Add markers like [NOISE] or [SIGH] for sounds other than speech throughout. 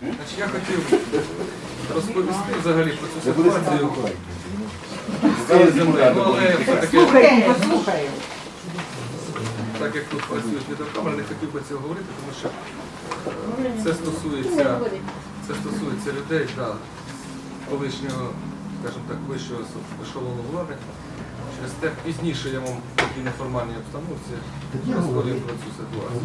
Значить, я хотів розповісти взагалі про цю ситуацію з цією землею. Ну, але все-таки, Слухаємо, слухаємо. так як тут працюють відеокамери, не хотів би цього говорити, тому що е, це стосується, це стосується людей, да, колишнього, скажімо так, вищого с- ешелону влади. Через те пізніше я вам в такій неформальній обстановці розповім про цю ситуацію.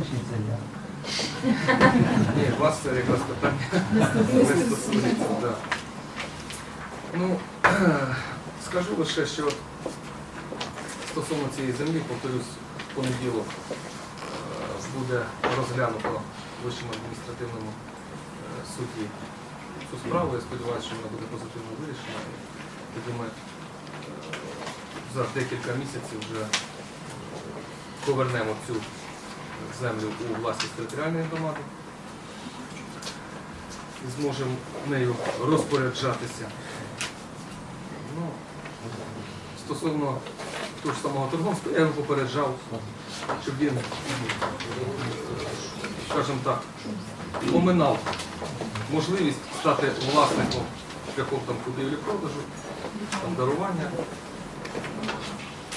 Ні, вас це якраз питання не стосується. Ну, [CLEARS THROAT] скажу лише, що стосовно цієї землі, повторюсь, в понеділок е, буде розглянуто в Вищому адміністративному е, суді цю справу. Я сподіваюся, що вона буде позитивно вирішена. Тоді ми е, за декілька місяців вже повернемо цю землю у власність територіальної громади і зможемо нею розпоряджатися. Ну, стосовно того ж самого торговського, я його попереджав, щоб він, скажімо так, оминав можливість стати власником шляхом там купівлі-продажу, там дарування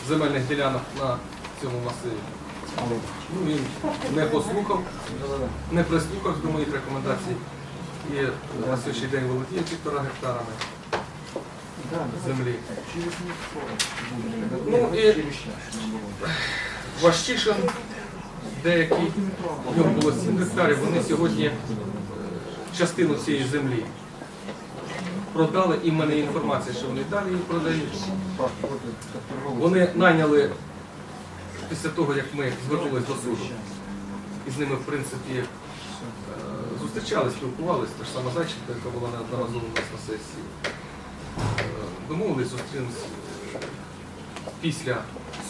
земельних ділянок на цьому масиві. Ну, він не послухав, не прислухався до моїх рекомендацій. І на сьогоднішній день володіє півтора гектарами землі. Ну і Ващишин, деякі, нього було 7 гектарів, вони сьогодні е, частину цієї землі продали, і в мене інформація, що вони далі її продають. Вони найняли після того, як ми звернулись до суду, і з ними, в принципі, е, зустрічались, спілкувалися, та ж сама Зайченко, яка була неодноразово у нас на сесії. Е, Домовились, зустрінемось е, після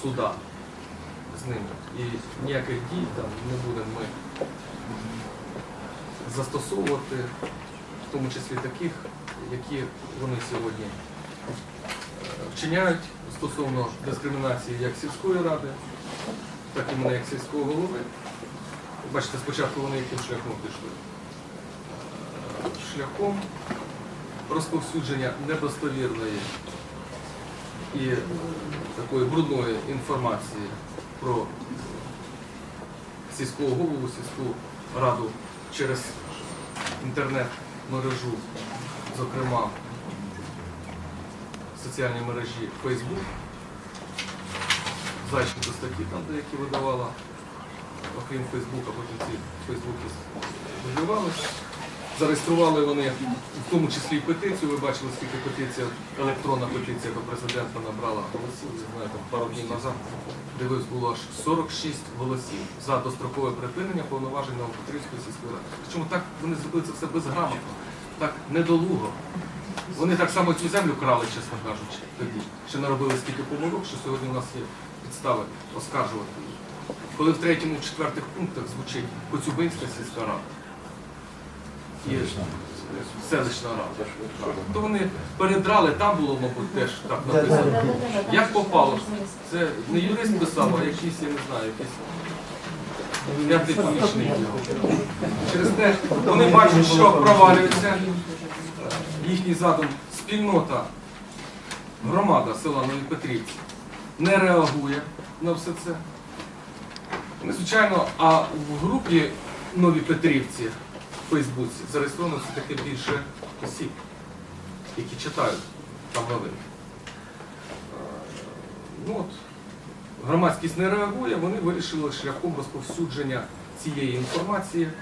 суда з ними. І ніяких дій там не будемо ми застосовувати, в тому числі таких, які вони сьогодні вчиняють стосовно дискримінації як сільської ради, так і мене як сільського голови. Бачите, спочатку вони яким шляхом пішли. Шляхом розповсюдження недостовірної і такої брудної інформації про сільського голову, сільську раду через інтернет-мережу, зокрема соціальні мережі Facebook. Зайченко статті там деякі видавала, окрім Фейсбука, потім ці Фейсбуки вибивалися. Зареєстрували вони в тому числі і петицію. Ви бачили, скільки петиція, електронна петиція до президента набрала голосів. Там пару днів назад дивився, було аж 46 голосів за дострокове припинення повноважень Новопетрівської сільської ради. Причому так вони зробили це все безграмотно, так недолуго. Вони так само цю землю крали, чесно кажучи, тоді. Ще наробили стільки помилок, що сьогодні у нас є підстави оскаржувати її. Коли в третьому, в четвертих пунктах звучить Коцюбинська сільська рада і селищна рада, то вони передрали, там було, мабуть, теж так написано. Як попало? Це не юрист писав, а якийсь, я не знаю, якийсь п'ятий помічник. Через те вони бачать, що провалюється їхній задум спільнота, громада села Нові Петрівці не реагує на все це. Ну, Звичайно, а в групі Нові Петрівці в Фейсбуці зареєстровано все-таки більше осіб, які читають там новини. Е, Ну от, громадськість не реагує, вони вирішили шляхом розповсюдження цієї інформації е,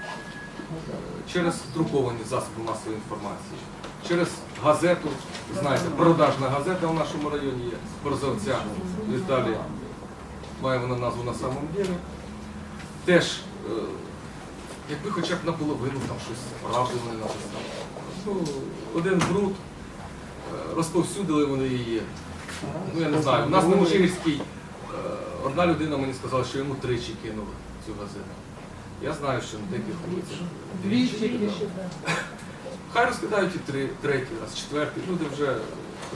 через друковані засоби масової інформації, через газету, знаєте, продажна газета в нашому районі є, Борзовця Віталія, має вона назву на самом деле. Теж, е, якби хоча б наполовину там щось правди вони написали. Ну, один бруд, е, розповсюдили вони її. Ну я не знаю. У нас на Мужигірській е, одна людина мені сказала, що йому тричі кинули цю газету. Я знаю, що на деяких вулицях двічі кидали. Хай розкидають і три, третій раз, четвертий. Люди вже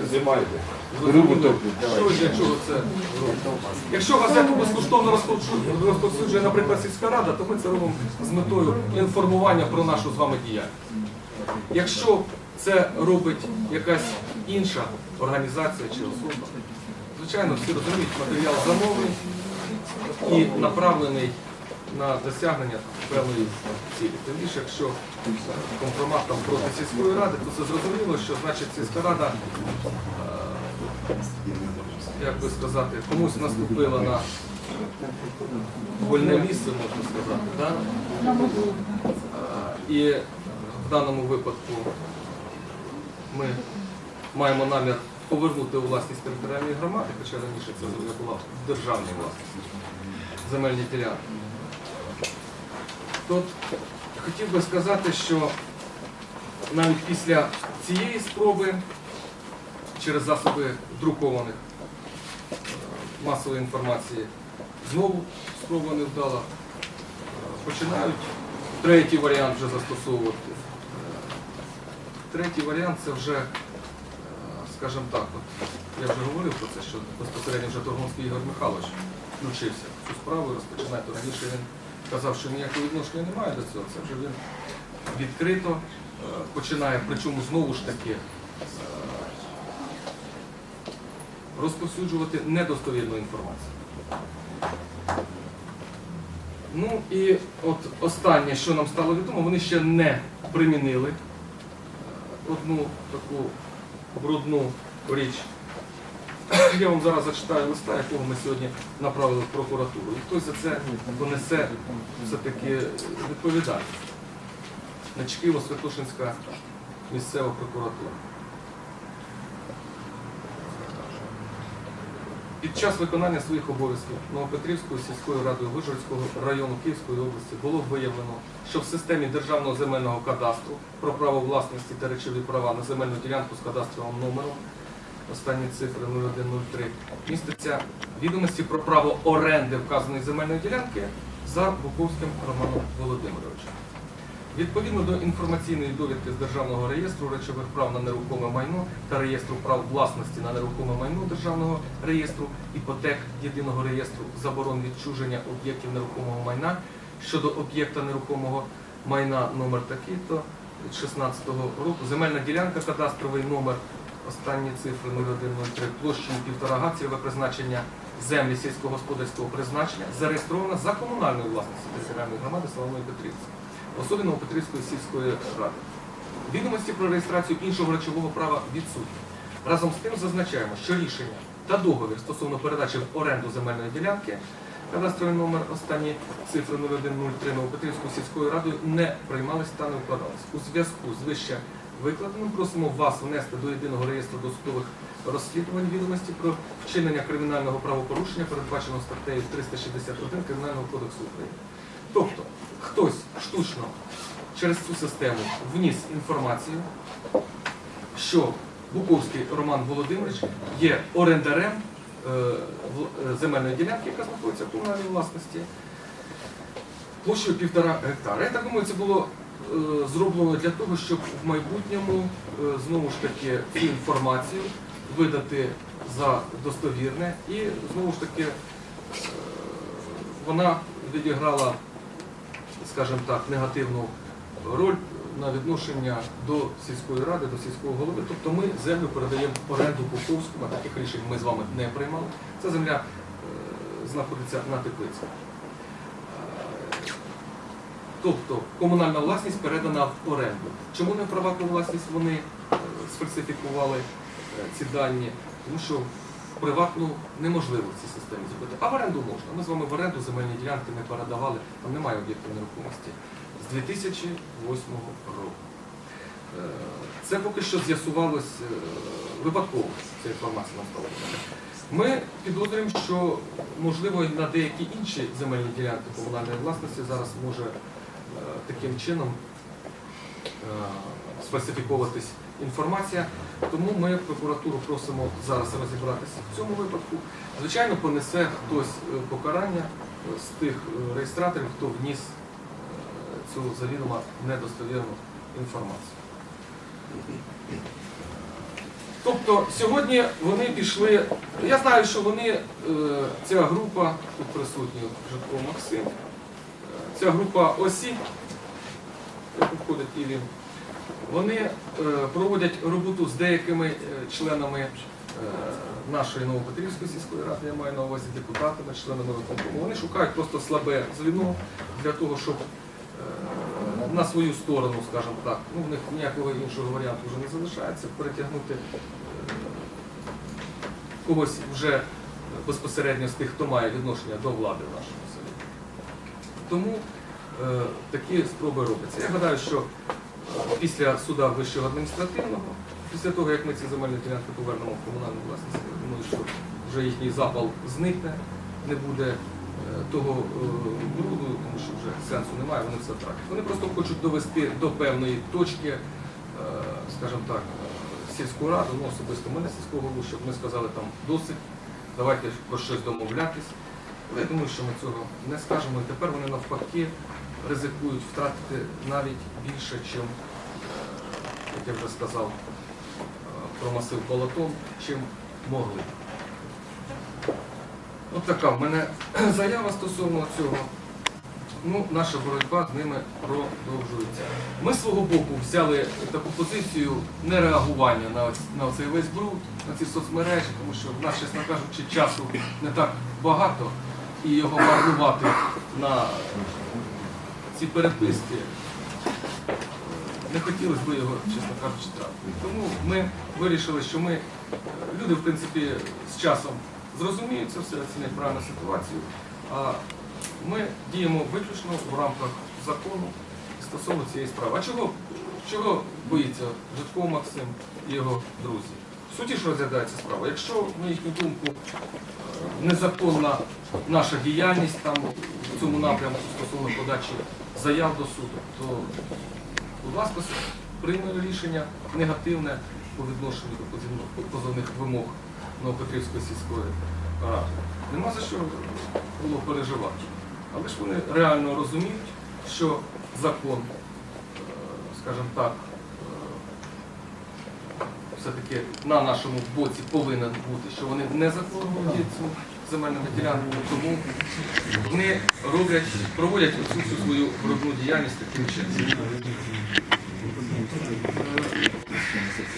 Знімайте. що і для чого це робить. Якщо газету безкоштовно розповсюджує, розповсюджує, наприклад, сільська рада, то ми це робимо з метою інформування про нашу з вами діяльність. Якщо це робить якась інша організація чи особа, звичайно, всі розуміють, матеріал замовлений і направлений на досягнення певної цілі. Тим більше, якщо компромат там проти сільської ради, то це зрозуміло, що значить сільська рада, е, як би сказати, комусь наступила на вольне місце, можна сказати. Да? Е, І в даному випадку ми маємо намір повернути у власність територіальної громади, хоча раніше це була державна власність, земельні ділянки. Тут хотів би сказати, що навіть після цієї спроби через засоби друкованих е, масової інформації знову спроба не вдала. Е, Починають третій варіант вже застосовувати. Е, Третій варіант це вже, скажімо так, от, я вже говорив про це, що безпосередньо вже Торгонський Ігор Михайлович включився в цю справу розпочинає. То раніше він казав, що ніякого відношення немає до цього. Це вже він відкрито е, починає, причому знову ж таки е, розповсюджувати недостовірну інформацію. Ну і от останнє, що нам стало відомо, вони ще не примінили е, одну таку брудну річ. Я вам зараз зачитаю листа, якого ми сьогодні направили в прокуратуру. І хтось за це понесе все-таки відповідальність. Начкиво Святошинська місцева прокуратура. Під час виконання своїх обов'язків Новопетрівською сільською радою Вижгородського району Київської області було виявлено, що в системі Державного земельного кадастру про право власності та речові права на земельну ділянку з кадастровим номером, останні цифри 0103, міститься відомості про право оренди вказаної земельної ділянки за Буковським Романом Володимировичем. Відповідно до інформаційної довідки з Державного реєстру речових прав на нерухоме майно та реєстру прав власності на нерухоме майно Державного реєстру, іпотек єдиного реєстру заборон відчуження об'єктів нерухомого майна щодо об'єкта нерухомого майна номер такий, то від 16 року земельна ділянка, кадастровий номер, останні цифри 0103, площею півтора га, призначення землі сільськогосподарського призначення, зареєстрована за комунальною власністю територіальної громади Соломої Петрівці особи Новопетрівської сільської ради. Відомості про реєстрацію іншого речового права відсутні. Разом з тим зазначаємо, що рішення та договір стосовно передачі в оренду земельної ділянки, кадастровий номер останні цифри 0103 Новопетрівською сільською радою не приймались та не укладались. У зв'язку з вище викладеним просимо вас внести до єдиного реєстру досудових розслідувань відомості про вчинення кримінального правопорушення, передбаченого статтею 361 Кримінального кодексу України. Тобто хтось штучно через цю систему вніс інформацію, що Буковський Роман Володимирович є орендарем е, е, земельної ділянки, яка знаходиться в комунальній власності, площею півтора гектара. Я так думаю, це було зроблено для того, щоб в майбутньому е, знову ж таки цю інформацію видати за достовірне і знову ж таки е, вона відіграла, скажімо так, негативну роль на відношення до сільської ради, до сільського голови. Тобто ми землю передаємо в оренду Буковському, а таких рішень ми з вами не приймали. Ця земля е, знаходиться на теплиці. Тобто комунальна власність передана в оренду. Чому не в приватну власність вони е, сфальсифікували е, ці дані? Тому що приватну неможливо в цій системі зробити. А в оренду можна. Ми з вами в оренду земельні ділянки не передавали, там немає об'єктів нерухомості з 2008 року. Е, Це поки що з'ясувалось випадково, ця інформація нам стала. Ми підозрюємо, що можливо на деякі інші земельні ділянки комунальної власності зараз може таким чином е, сфальсифіковуватись інформація. Тому ми прокуратуру просимо зараз розібратися в цьому випадку. Звичайно, понесе хтось е, покарання е, з тих е, реєстраторів, хто вніс е, цю завідомо недостовірну інформацію. Тобто сьогодні вони пішли. Я знаю, що вони, е, ця група, тут присутній Житко Максим, е, ця група осіб, яку входить і він, Вони е, проводять роботу з деякими е, членами е, нашої Новопетрівської сільської ради, я маю на увазі депутатами, членами виконкому. Вони шукають просто слабе звіно для того, щоб на свою сторону, скажімо так, ну в них ніякого іншого варіанту вже не залишається, перетягнути когось вже безпосередньо з тих, хто має відношення до влади селі. Тому е, такі спроби робляться. Я гадаю, що е, після суда вищого адміністративного, після того, як ми ці земельні ділянки повернемо в комунальну власність, я думаю, що вже їхній запал зникне, не буде е, того е, бруду, тому що вже сенсу немає, вони все втратять. Вони просто хочуть довести до певної точки, скажімо так, сільську раду, ну особисто мене сільського голову, щоб ми сказали там досить, давайте про щось домовлятись. Я думаю, що ми цього не скажемо. І тепер вони навпаки ризикують втратити навіть більше, е, як я вже сказав, е, про масив полотон, чим могли. От така в мене [CLEARS THROAT] заява стосовно цього. Ну, наша боротьба з ними продовжується. Ми з свого боку взяли таку позицію нереагування на, на цей весь бруд, на ці соцмережі, тому що в нас, чесно кажучи, часу не так багато, і його марнувати на ці переписки не хотілося б його, чесно кажучи, тратити. Тому ми вирішили, що ми, е, люди, в принципі, з часом зрозуміють це все, оцінять правильну ситуацію. А ми діємо виключно в рамках закону стосовно цієї справи. А чого, чого боїться Житков Максим і його друзі? В суті ж розглядається справа. Якщо, на їхню думку, е, незаконна наша діяльність там в цьому напрямку стосовно подачі заяв до суду, то, будь ласка, прийме рішення негативне по відношенню до позовних вимог Новопетрівської сільської ради. Нема за що було переживати. Але ж вони реально розуміють, що закон, е, скажімо так, е, все-таки на нашому боці повинен бути, що вони незаконно володіють цю земельними ділянками, тому вони роблять, проводять оцю всю свою брудну діяльність таким чином.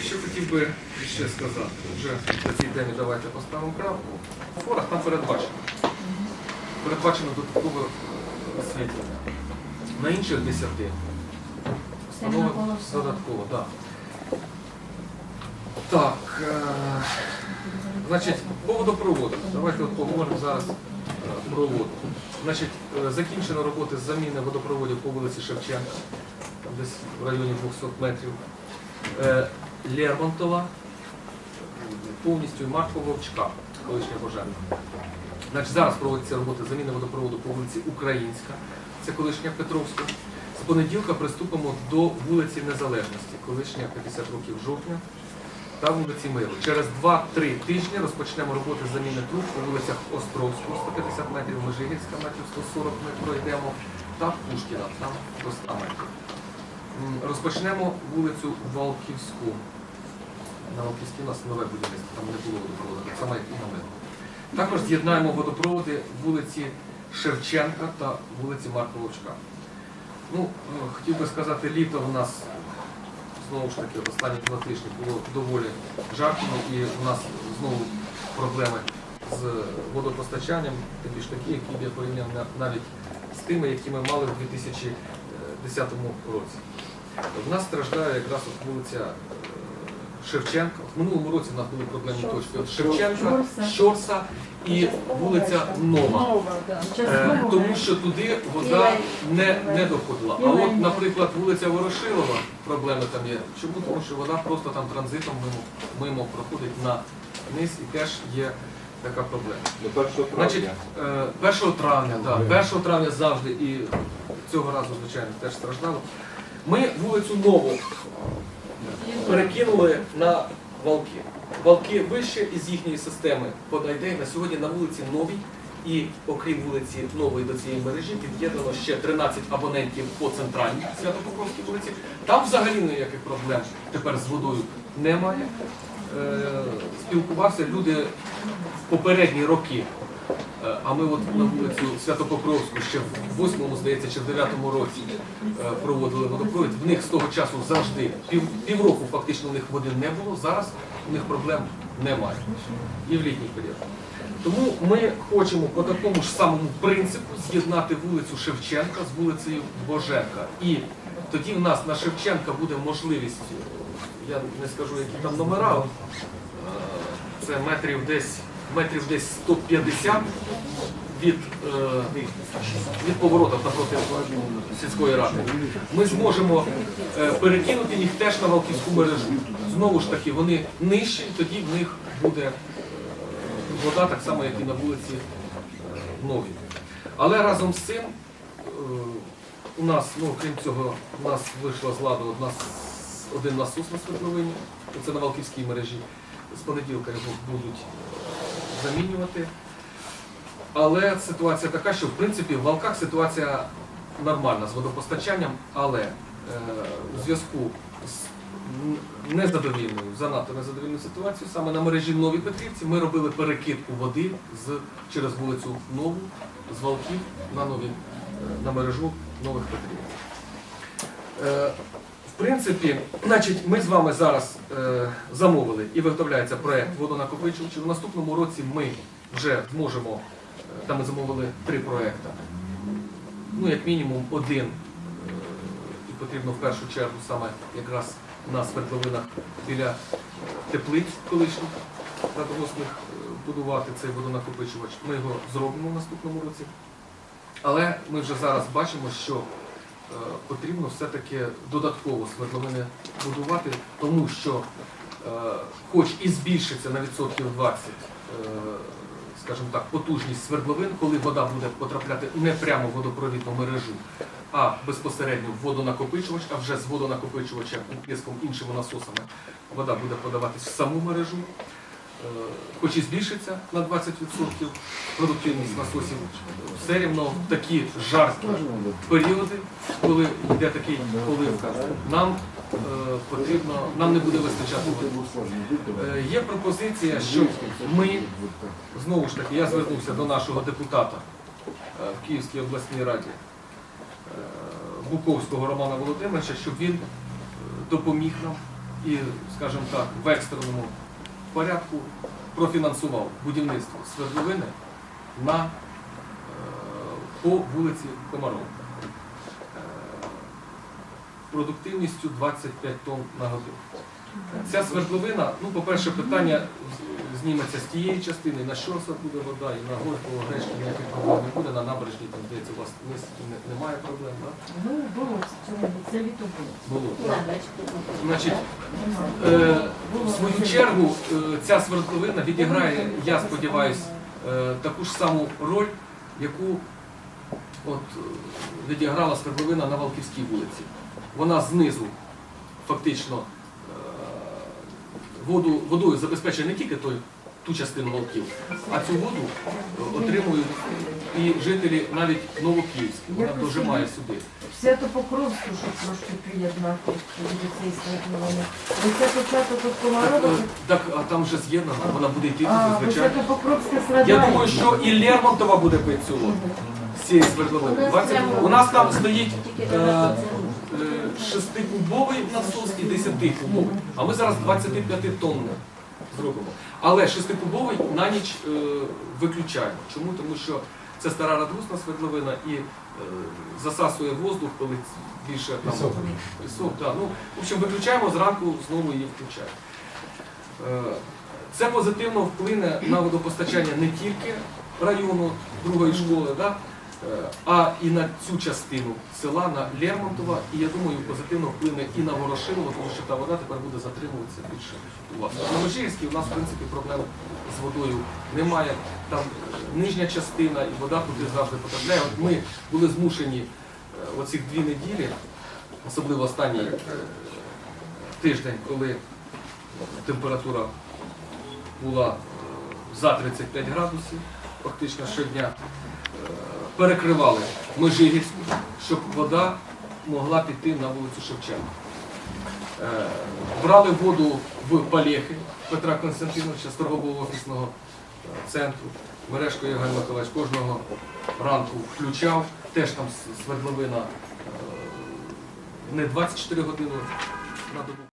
Що хотів би ще сказати, вже на цій темі давайте поставимо крапку. У форах там передбачено. Передбачено додаткове освітлення. На інших десяти встановлено додатково, так. Так, е, значить, по водопроводу. Давайте от поговоримо зараз е, про воду. Значить, е, закінчено роботи з заміни водопроводів по вулиці Шевченка, десь в районі 200 метрів. Е, Лермонтова, повністю Марко Вовчка, колишня пожежна. Значить, зараз проводиться робота заміни водопроводу по вулиці Українська, це колишня Петровська. З понеділка приступимо до вулиці Незалежності, колишня 50 років жовтня та вулиці Миру. Через 2-3 тижні розпочнемо роботи заміни труб по вулицях Островського 150 метрів, Межигірська метрів 140 ми пройдемо та Пушкіна, там до 100 метрів. Розпочнемо вулицю Валківську. На Валківській у нас нове будівництво, там не було водопроводу, так само як і на Миру. Також з'єднаємо водопроводи вулиці Шевченка та вулиці Марка Вовчка. Ну, е, хотів би сказати, літо в нас знову ж таки останні два тижні було доволі жарко, і у нас знову проблеми з водопостачанням, тим більш такі, які є порівняв навіть з тими, які ми мали в 2010 році. В нас страждає якраз вулиця е, Шевченка. В минулому році в нас були проблемні точки. От Шевченка, Щорса. Щорса і вулиця Нова. Нова, да. Е, Тому що туди вода не, не доходила. А от, наприклад, вулиця Ворошилова, проблеми там є. Чому? Тому що вода просто там транзитом мимо, мимо проходить на низ і теж є така проблема. До 1 Значить, травня. е, 1 травня, да, 1 травня завжди і цього разу, звичайно, теж страждало. Ми вулицю Нову перекинули на валки. Валки вище із їхньої системи подайде на сьогодні на вулиці Новій. І окрім вулиці Нової до цієї мережі під'єднано ще 13 абонентів по центральній Святопокровській вулиці. Там взагалі ніяких проблем тепер з водою немає. Е, спілкувався люди в попередні роки А ми от на вулицю Святопокровську ще в 8-му, здається, чи в 9-му році е, проводили водопровід. В них з того часу завжди пів, півроку фактично у них води не було. Зараз у них проблем немає. І в літній період. Тому ми хочемо по такому ж самому принципу з'єднати вулицю Шевченка з вулицею Боженка. І тоді в нас на Шевченка буде можливість, я не скажу, які там номера, е, це метрів десь, метрів десь 150 від, е, від поворотів напроти сільської ради. Ми зможемо е, перекинути їх теж на Валківську мережу. Знову ж таки, вони нижчі, тоді в них буде е, вода так само, як і на вулиці Новій. Але разом з цим у нас, ну крім цього, у нас вийшла з ладу одна, один насос на свердловині, це на Валківській мережі. З понеділка його будуть замінювати. Але ситуація така, що в принципі в Валках ситуація нормальна з водопостачанням, але е, у зв'язку з незадовільною, занадто незадовільною ситуацією, саме на мережі Нові Петрівці ми робили перекидку води з, через вулицю Нову з Валків на, нові, е, на мережу Нових Петрівців. Е, в принципі, значить, ми з вами зараз е, замовили і виготовляється проект водонакопичувачів. В наступному році ми вже зможемо, е, там ми замовили три проекти. Ну, як мінімум, один. е, І потрібно в першу чергу саме якраз на свердловинах біля теплиць колишніх радогосних е, будувати цей водонакопичувач. Ми його зробимо в наступному році. Але ми вже зараз бачимо, що е, потрібно все-таки додатково свердловини будувати, тому що, е, хоч і збільшиться на відсотків 20, е, скажімо так, потужність свердловин, коли вода буде потрапляти не прямо в водопровідну мережу, а безпосередньо в водонакопичувач, а вже з водонакопичувача тиском іншими насосами вода буде подаватись в саму мережу. Е, Хоч і збільшиться на 20% продуктивність насосів, все рівно в такі жаркі періоди, коли йде такий поливка, нам е, потрібно, нам не буде вистачати води. Е, Є пропозиція, що ми, знову ж таки, я звернувся до нашого депутата в Київській обласній раді Буковського Романа Володимировича, щоб він допоміг нам і, скажімо так, в екстреному порядку профінансував будівництво свердловини на, е, по вулиці Комарова. Е, Продуктивністю 25 тонн на годину. Ця свердловина, ну, по-перше, питання зніметься з тієї частини, на Щорса буде вода, і на Горького, Грешки ніяких проблем не буде, на набережній, там, здається, у вас вниз не- немає проблем, так? Ну, було це літо було. Було. Значить. Е, В свою чергу е, ця свердловина відіграє, я сподіваюся, е, таку ж саму роль, яку от, відіграла свердловина на Валківській вулиці. Вона знизу фактично воду, водою забезпечує не тільки той, ту частину Валків, а цю воду е, отримують і жителі навіть Новокиївські. Вона дожимає сюди. Свято-Покровську, щоб трошки приєднати до цієї це початок від Комарова? Е, Так, а там вже з'єднана, вона буде йти А, туди, ви звичайно. Свято-Покровська Я страдає. думаю, що і Лермонтова буде пити цю воду з цієї свердловини. 20 У нас там стоїть е, шестикубовий насос і 10-кубовий. А ми зараз 25 тонн зробимо. Але шестикубовий на ніч е, виключаємо. Чому? Тому що це стара радгусна свердловина і е, засасує воздух, коли більше там Пісок. пісок. Да. Ну, в общем, виключаємо зранку, знову її включаємо. Е, Це позитивно вплине на водопостачання не тільки району другої школи, да, а і на цю частину села, на Лермонтова. І я думаю, позитивно вплине і на Ворошилово, тому що та вода тепер буде затримуватися більше у вас. На Межирській у нас, в принципі, проблем з водою немає. Там е, нижня частина і вода туди завжди потрапляє. От ми були змушені е, оці дві неділі, особливо останній е, тиждень, коли температура була е, за 35 градусів, фактично щодня, е, перекривали Межигірську, щоб вода могла піти на вулицю Шевченка. Е, Брали воду в Палєхи Петра Константиновича з торгового офісного е, центру. Мережко Євген Миколаївич кожного ранку включав, теж там свердловина е, не 24 години на добу.